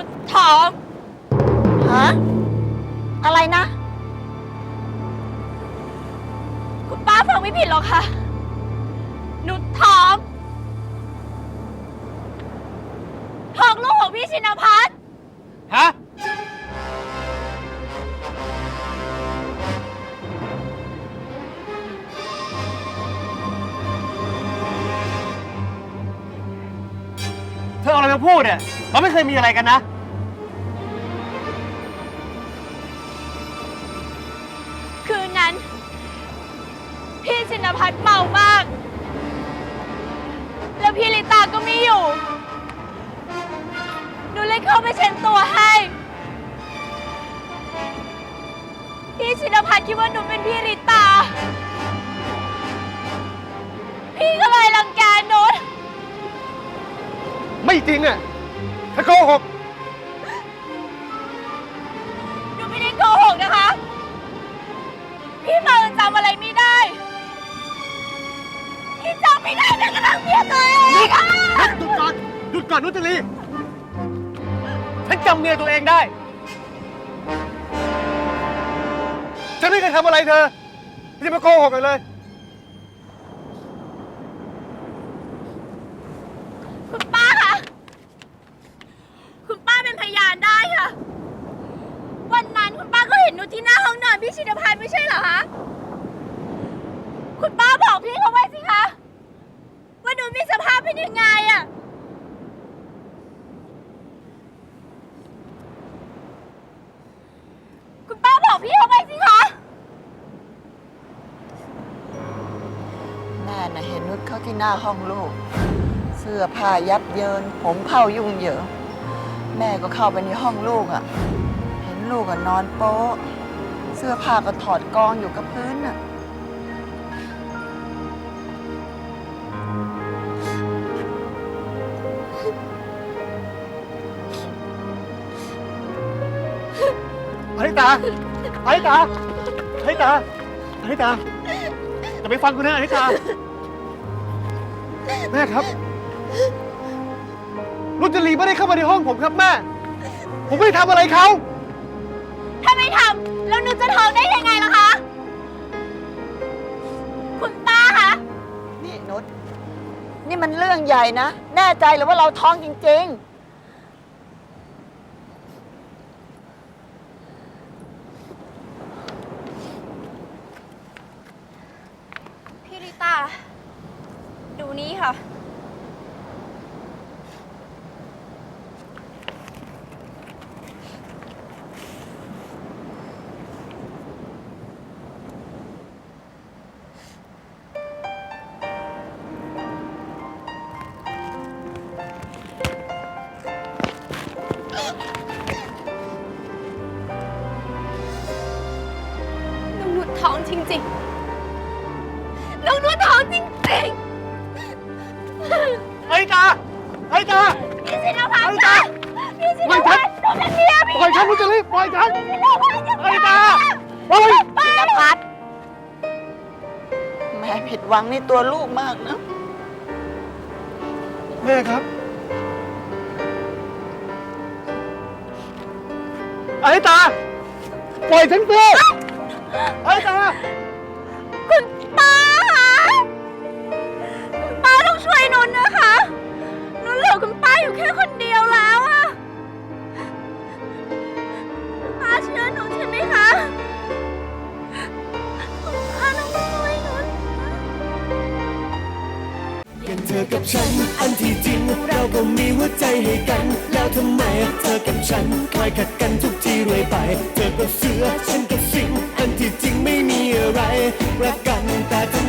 นุชท้อง ฮะ อะไรนะ คุณป้าฟังไม่ผิดหรอกค่ะ หนุชท้อง อเอาอะไรมาพูดเนี่ยเราไม่เคยมีอะไรกันนะ คืนนั้น พี่ชินพัฒน์เมามาก แล้วพี่ลิตาก็ไม่อยู่หนูเลยเข้าไปเช็ดตัวให้ พี่ชินพัฒน์คิดว่าหนู ไม่จริงอะเธอโกหก หนูไม่ได้โกหกนะคะ พี่เมาจนจำอะไรไม่ได้ พี่จำไม่ได้แม้กระทั่งเมียตัวเองอะหยุดก่อนหยุดก่อนนุชลีฉันจำเมียตัวเองได้ ฉันไม่เคยทำอะไรเธอไม่ได้มาโกหกกันเลย คุณป้าคะคุณป้าเป็นพยานได้ค่ะ วันนั้น นูที่หน้าห้องนอนพี่ชินพันธ์ไม่ใช่เหรอคะ คุณป้าบอกพี่เขาไว้สิคะ ว่าหนูมีสภาพเป็นยังไงอะคุณป้าบอกพี่เขาไว้สิคะ แม่น่ะเห็นนุชเข้าที่หน้าห้องลูก เสื้อผ้ายับเยิน ผมเผายุ่งเหยิงแม่ก็เข้าไปในห้องลูกอะ่ะ ลูกอะนอนโป๊ะ เสื้อผ้าก็ถอดกองอยู่กับพื้นน่ะ อนิตาอนิตาอนิตาอนิตาจะไปฟังคุณนะอนิตา แม่ครับรุจรีไม่ได้เข้ามาในห้องผมครับแม่ ผมไม่ได้ทำอะไรเขา จะท้องได้ยังไงล่ะคะ คุณป้าคะ นี่นุชนี่มันเรื่องใหญ่นะ แน่ใจหรือว่าเราท้องจริง พี่ริตา ดูนี้ค่ะ น้องนุชท้องจริงๆ น้องนุชท้องจริงๆอนิตาอนิตาพี่สินพัฒน์ไอ้ตาคะพี่สินพัฒน์หนูเป็นเมียพี่ปล่อยฉันรุจรีปล่อยฉันพี่สินพัฒน์จะอนิตาปล่อยๆพินพัฒน์แม่ผิดหวังในตัวลูกมากนะ แม่ครับ อนิตา ปล่อยฉันสิอนิตา คุณป้าคะคุณป้าต้องช่วยหนุนนะคะหนุนเหลือคุณป้าอยู่แค่คนเดียวแล้วอะคุณป้าเชื่อหนูใช่ไหมคะคุณป้าต้องช่วยนุนกันเธอกับฉัน อันที่จริง เราก็มีหัวใจให้กัน แล้วทำไม เธอกับฉันคอยขัดกันทุกทีเรื่อยไป เธอกับเสือ ฉันกับสิง อันที่จริงไม่มีอะไร รักกันแต่